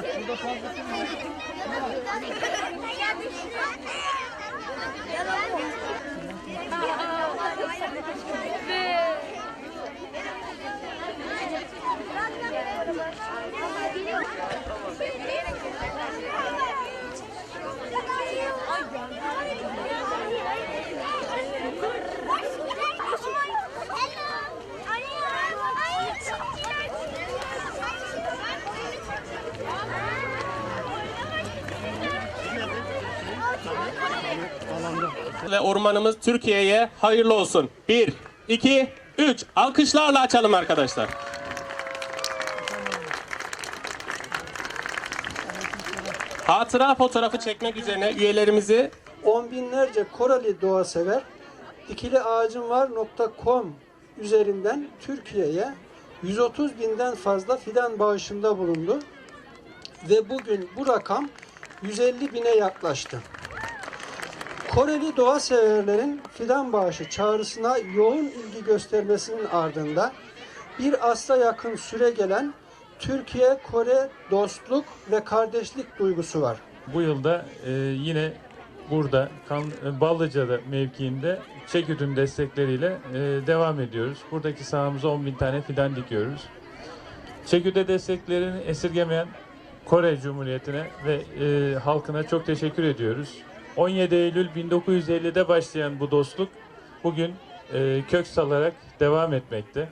Şurada fazla kim var? Yalan ve ormanımız Türkiye'ye hayırlı olsun. 1, 2, 3. Alkışlarla açalım arkadaşlar. Hatıra fotoğrafı çekmek üzerine üyelerimizi on binlerce Koreli doğa sever dikili ağacım var.com üzerinden Türkiye'ye 130 binden fazla fidan bağışında bulundu ve bugün bu rakam 150 bine yaklaştı. Koreli doğa severlerin fidan bağışı çağrısına yoğun ilgi göstermesinin ardında bir asra yakın süre gelen Türkiye-Kore dostluk ve kardeşlik duygusu var. Bu yılda e, yine burada kan, e, Ballıca'da mevkiinde Çeküt'ün destekleriyle e, devam ediyoruz. Buradaki sahamıza 10 bin tane fidan dikiyoruz. Çeküt'e desteklerini esirgemeyen Kore Cumhuriyeti'ne ve e, halkına çok teşekkür ediyoruz. 17 Eylül 1950'de başlayan bu dostluk bugün e, kök salarak devam etmekte.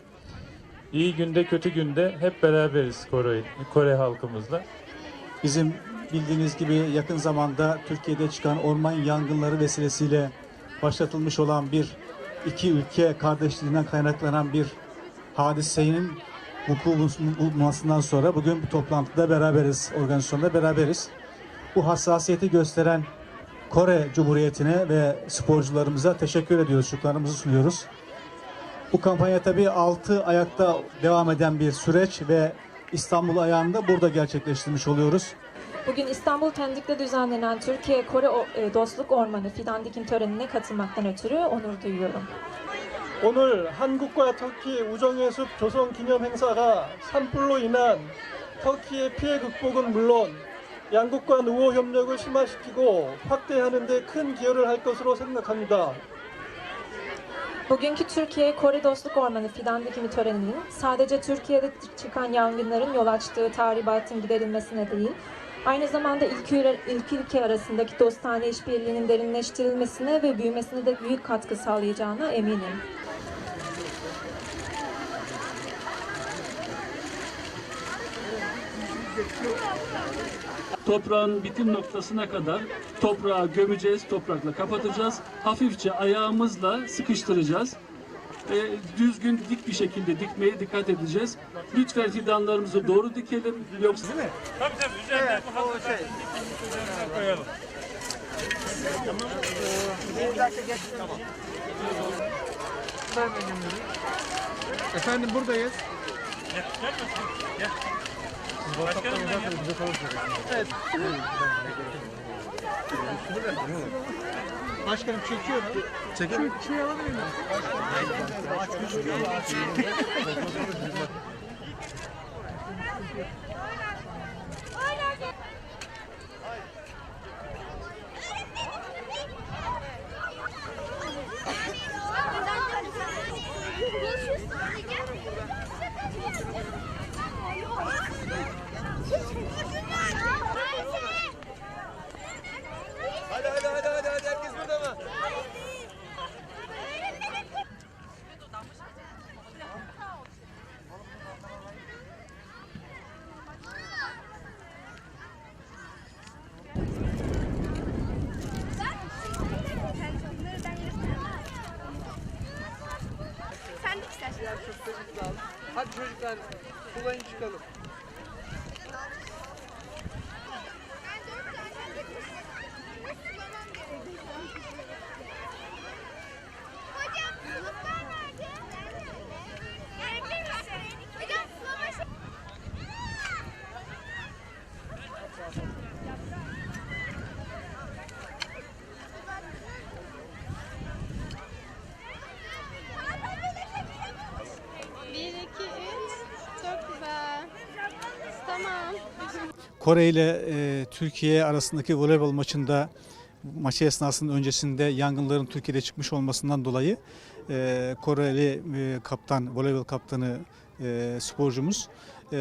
İyi günde kötü günde hep beraberiz Kore, Kore halkımızla. Bizim bildiğiniz gibi yakın zamanda Türkiye'de çıkan orman yangınları vesilesiyle başlatılmış olan bir iki ülke kardeşliğinden kaynaklanan bir hadisenin vuku bulmasından sonra bugün bu toplantıda beraberiz, organizasyonda beraberiz. Bu hassasiyeti gösteren Kore Cumhuriyeti'ne ve sporcularımıza teşekkür ediyoruz, şükranımızı sunuyoruz. Bu kampanya tabii 6 ayakta devam eden bir süreç ve İstanbul ayağında burada gerçekleştirmiş oluyoruz. Bugün İstanbul Pendik'te düzenlenen Türkiye-Kore O- e, Dostluk Ormanı fidan dikim törenine katılmaktan ötürü onur duyuyorum. 오늘 한국과 터키 우정의 숲 조성 기념 행사가 산불로 인한 터키의 피해 극복은 물론 양국 간 우호 협력을 심화시키고 확대하는 데 큰 기여를 할 것으로 생각합니다. Bugünkü Türkiye-Kore Dostluk Ormanı fidan dikimi töreninin sadece Türkiye'de çıkan yangınların yol açtığı tahribatın giderilmesine değil, aynı zamanda ilk ülke, ilk ülke arasındaki dostane işbirliğinin derinleştirilmesine ve büyümesine de büyük katkı sağlayacağına eminim. Toprağın bitim noktasına kadar toprağı gömeceğiz, toprakla kapatacağız. Hafifçe ayağımızla sıkıştıracağız. E, düzgün dik bir şekilde dikmeye dikkat edeceğiz. Lütfen fidanlarımızı doğru dikelim. Yoksa Efendim buradayız. Başkanım çekiyorum. Çekiyorum. Şu, şuraya alabilir miyim? Hadi İstersen. Çok teşekkür Hadi çocuklar sulayın çıkalım. Kore ile e, Türkiye arasındaki voleybol maçında maçı esnasında öncesinde yangınların Türkiye'de çıkmış olmasından dolayı e, Koreli e, kaptan, voleybol kaptanı e, sporcumuz e,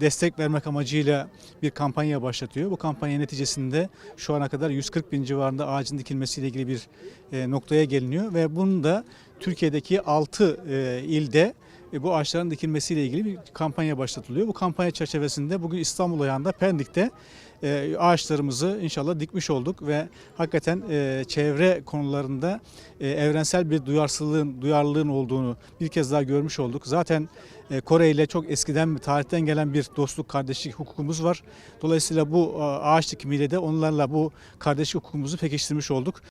destek vermek amacıyla bir kampanya başlatıyor. Bu kampanya neticesinde şu ana kadar 140 bin civarında ağacın dikilmesiyle ilgili bir e, noktaya geliniyor ve bunu da Türkiye'deki 6 e, ilde bu ağaçların dikilmesiyle ilgili bir kampanya başlatılıyor. Bu kampanya çerçevesinde bugün İstanbul ayağında Pendik'te e, ağaçlarımızı inşallah dikmiş olduk ve hakikaten e, çevre konularında e, evrensel bir duyarsızlığın, duyarlılığın olduğunu bir kez daha görmüş olduk. Zaten e, Kore ile çok eskiden, tarihten gelen bir dostluk, kardeşlik hukukumuz var. Dolayısıyla bu e, ağaç dikimiyle de onlarla bu kardeşlik hukukumuzu pekiştirmiş olduk.